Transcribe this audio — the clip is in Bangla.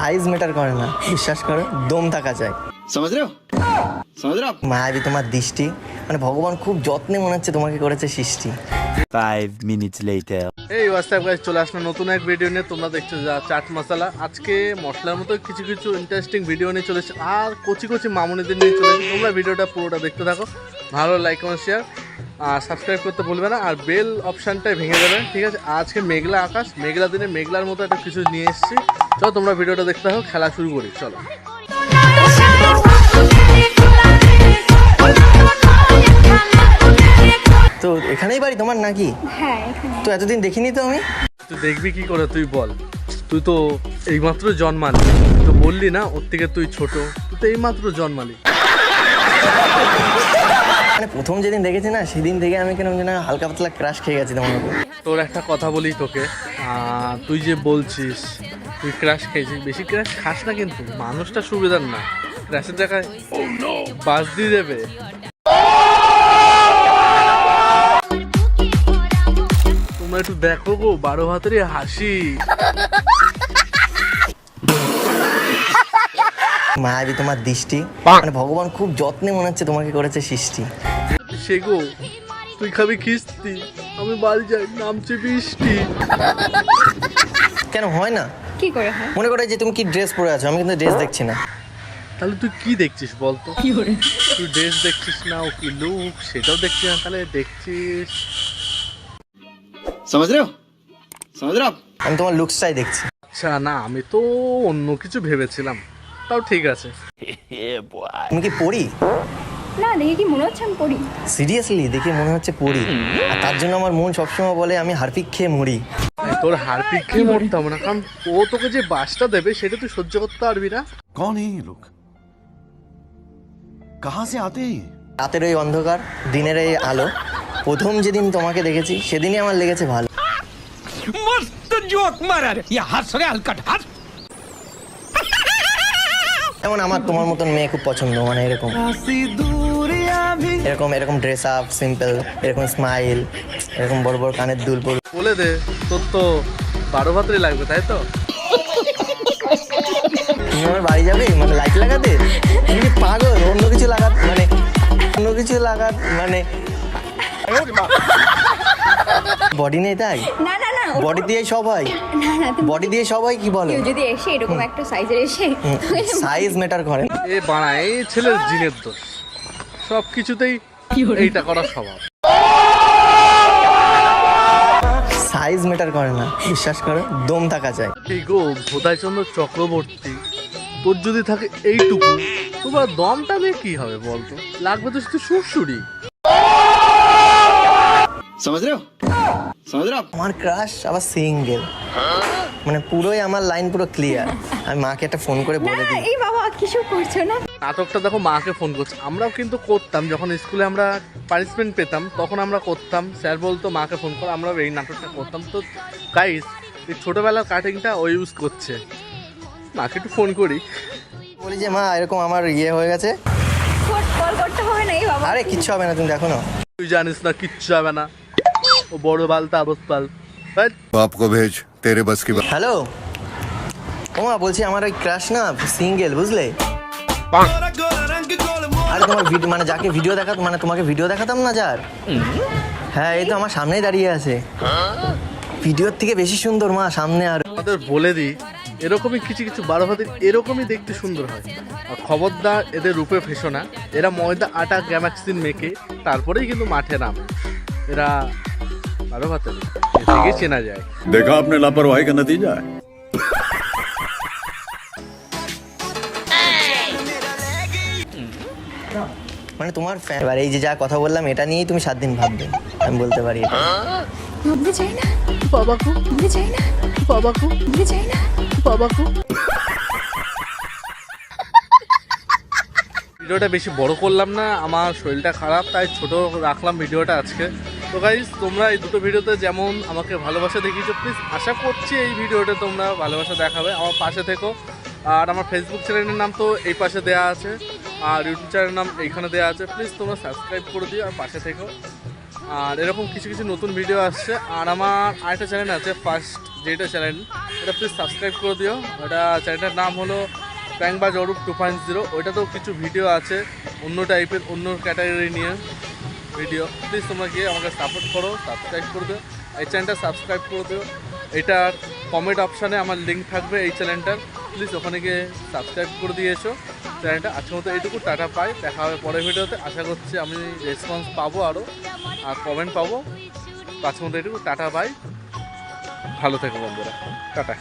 সাইজ মেটার করে না। বিশ্বাস করে দম থাকা যায়। মায়াবি তোমার দৃষ্টি। মানে ভগবান খুব যত্নে মনে হচ্ছে তোমাকে করেছে সৃষ্টি। ফাইভ মিনিটস লেটার এই হোয়াটসঅ্যাপ গাইজ চলে আসলো নতুন এক ভিডিও নিয়ে। তোমরা দেখছ যা চাট মশলা। আজকে মশলার মতো কিছু কিছু ইন্টারেস্টিং ভিডিও নিয়ে চলে আর কচি কচি মামুনিদের নিয়ে চলে তোমরা ভিডিওটা পুরোটা দেখতে থাকো। ভালো লাইক কমেন্ট শেয়ার আর সাবস্ক্রাইব করতে ভুলবে না। আর বেল অপশানটাই ভেঙে দেবে। ঠিক আছে? আজকে মেঘলা আকাশ। মেঘলা দিনে মেঘলার মতো একটা কিছু নিয়ে এসেছি। চলো তোমরা ভিডিওটা দেখতে থাকো খেলা শুরু করি চলো। তো এখানেই বাড়ি তোমার নাকি? হ্যাঁ তো এতদিন দেখিনি তো আমি? তুই দেখবি কি করে তুই বল। তুই তো এইমাত্র জন্মালি। তো বললি না ওর থেকে তুই ছোট। তুই তো এইমাত্র জন্মালি। মানে প্রথম যেদিন দেখেছি না সেদিন থেকে আমি কেন যেন হালকা পাতলা ক্রাশ খেয়ে গেছি তোমার তোর একটা কথা বলি তোকে। তুই যে বলছিস তুই ক্রাশ খেয়েছিস? বেশি ক্রাশ খাস না কিন্তু মানুষটা সুবিধার না। ক্রাশের জায়গায় বাস দিয়ে দেবে। তোমরা একটু দেখো গো বারো হাতেরই হাসি। মায়াবী তোমার দৃষ্টি। মানে ভগবান খুব যত্নে মনে হচ্ছে তোমাকে করেছে সৃষ্টি। সে গো তুই খাবি খিস্তি আমি বাড়ি যাই নামছে বৃষ্টি। কেন হয় না? কি করে হয়? মনে করে যে তুমি কি ড্রেস পরে আছো? আমি কিন্তু ড্রেস দেখছি না। তাহলে তুই কি দেখছিস বলতো কি করে? তুই ড্রেস দেখছিস না ও কি লুক সেটাও দেখছিস না তাহলে দেখছিস। সমাজ রে সমাজ রে আমি তোমার লুকসটাই দেখছি। আচ্ছা না আমি তো অন্য কিছু ভেবেছিলাম। তাও ঠিক আছে। তুমি কি পড়ি না দেখে কি মনে হচ্ছে আমি পড়ি সিরিয়াসলি দেখে মনে হচ্ছে পড়ি আর তার জন্য আমার মন সবসময় বলে আমি হারপিক খেয়ে মরি। তোর হারপিককে মরতাম না? কারণ ও তোকে যে বাসটা দেবে সেটা তুই সহ্য করতে পারবি না। কন এই লোক? কাহা সে আতে রাতের অন্ধকার দিনের এই আলো প্রথম যেদিন তোমাকে দেখেছি সেদিনই আমার লেগেছে ভালো। মস্ত জোক মারার ইয়া হালকা আমার তোমার মতন মেয়ে খুব পছন্দ মানে এরকম। এরকম এরকম ড্রেস আপ সিম্পল এরকম স্মাইল এরকম বড় বড় কানের দুল বলে দে তোর তো বারো ভাতরই লাগবে তাই তো? তুমি আমার বাড়ি যাবে? মানে লাইট লাগাতে? তুমি পাগল? অন্য কিছু লাগাত মানে অন্য কিছু লাগাত মানে বডি নেই তাই? না না না বডি দিয়ে সব হয়? না না বডি দিয়ে সবাই কি বলো? কেউ যদি এসে এরকম একটা সাইজের এসে সাইজ ম্যাটার করে এ বানা এই ছেলের জিনের দোষ। সব কিছুতেই এইটা করা স্বভাব। সাইজ মেটার করে না। বিশ্বাস করে, দম থাকা যায়। কি গো, ভোদাইচন্দ্র চক্রবর্তী? তোর যদি থাকে এইটুকু, তোমার দমটা দিয়ে কি হবে বলতো? লাগবে তো শুধু সুরসুরি समझ रहे हो समझ रहे हो आप আমার ক্রাশ আবার সিঙ্গেল মানে পুরোই আমার লাইন পুরো ক্লিয়ার আমি মাকে একটা ফোন করে না বলে দিই এই বাবা কিছু করছো না নাটকটা দেখো মাকে ফোন করছে আমরাও কিন্তু করতাম যখন স্কুলে আমরা পানিশমেন্ট পেতাম তখন আমরা করতাম স্যার বলতো মাকে ফোন করো আমরাও এই নাটকটা করতাম তো গাইস এই ছোটোবেলার কাটিংটা ও ইউজ করছে মাকে একটু ফোন করি বলি যে মা এরকম আমার ইয়ে হয়ে গেছে কল করতে হবে না এই বাবা আরে কিচ্ছু হবে না তুমি দেখো না তুই জানিস না কিচ্ছু হবে না ও বড় বালতা আবস পাল Right? बाप को भेज तेरे बस की बात হ্যালো ও মা বলছি আমার ওই ক্রাশ না সিঙ্গেল বুঝলে আরে তোমার ভিডিও মানে যাকে ভিডিও দেখা মানে তোমাকে ভিডিও দেখাতাম না যার হ্যাঁ এই তো আমার সামনেই দাঁড়িয়ে আছে ভিডিওর থেকে বেশি সুন্দর মা সামনে আর আমাদের বলে দিই এরকমই কিছু কিছু বারো ভাতের এরকমই দেখতে সুন্দর হয় আর খবরদার এদের রূপে ফেসো না এরা ময়দা আটা গ্যামাক্সিন মেখে তারপরেই কিন্তু মাঠে নামে এরা আরও চেনা যায়। দেখা আপনার লাপরওয়াহি কে নতিজা মানে তোমার এবার এই যে যা কথা বললাম এটা নিয়েই তুমি সাত দিন ভাববে। আমি বলতে পারি ভাবতে চাই না। বাবা কো চাই না। চাই না। ভিডিওটা বেশি বড় করলাম না আমার শরীরটা খারাপ তাই ছোট রাখলাম ভিডিওটা আজকে। তো গাইজ তোমরা এই দুটো ভিডিওতে যেমন আমাকে ভালোবাসা দেখিয়েছো প্লিজ আশা করছি এই ভিডিওতে তোমরা ভালোবাসা দেখাবে। আমার পাশে থেকো। আর আমার ফেসবুক চ্যানেলের নাম তো এই পাশে দেওয়া আছে। আর ইউটিউব চ্যানেলের নাম এইখানে দেওয়া আছে। প্লিজ তোমরা সাবস্ক্রাইব করে দিও আর পাশে থেকো। আর এরকম কিছু কিছু নতুন ভিডিও আসছে। আর আমার আরেকটা চ্যানেল আছে ফার্স্ট যেটা চ্যানেল এটা প্লিজ সাবস্ক্রাইব করে দিও। ওটা চ্যানেলটার নাম হলো প্যাংবাজ অরূপ টু পয়েন্ট জিরো ওইটাতেও কিছু ভিডিও আছে অন্য টাইপের অন্য ক্যাটাগরি নিয়ে। ভিডিও প্লিজ তোমরা গিয়ে আমাকে সাপোর্ট করো সাবস্ক্রাইব করে দিও। এই চ্যানেলটা সাবস্ক্রাইব করে দিও। এটার কমেন্ট অপশানে আমার লিঙ্ক থাকবে এই চ্যানেলটার প্লিজ ওখানে গিয়ে সাবস্ক্রাইব করে দিয়েছ। চ্যানেলটা আজকের মতো এইটুকু, টাটা পাই দেখা হবে পরের ভিডিওতে আশা করছি আমি রেসপন্স পাবো আরও আর কমেন্ট পাবো। আজকের মতো এইটুকু, টাটা পাই ভালো থেকো বন্ধুরা। টাটা।